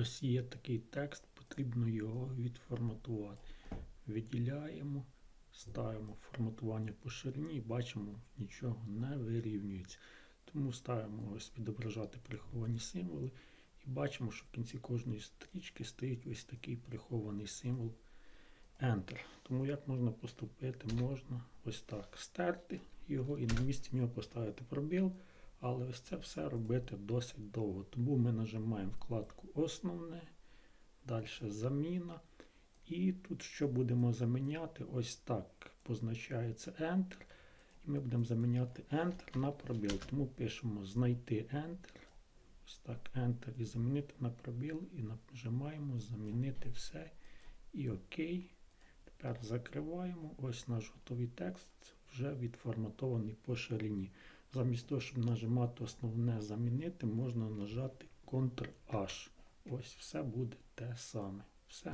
Ось є такий текст, потрібно його відформатувати. Виділяємо, ставимо форматування по ширині і бачимо, нічого не вирівнюється. Тому ставимо ось відображати приховані символи і бачимо, що в кінці кожної стрічки стоїть ось такий прихований символ Enter. Тому як можна поступити? Можна ось так стерти його і на місці нього поставити пробіл. Але ось це все робити досить довго. Тому ми нажимаємо вкладку Основне, далі заміна. І тут що будемо заміняти? Ось так позначається Enter. І ми будемо заміняти Enter на пробіл. Тому пишемо знайти Enter. Ось так Enter і замінити на пробіл. І нажимаємо замінити все. І ОК. Тепер закриваємо. Ось наш готовий текст вже відформатований по ширині. Замість того, щоб нажимати основне замінити, можна нажати Ctrl-H. Ось все буде те саме. Все.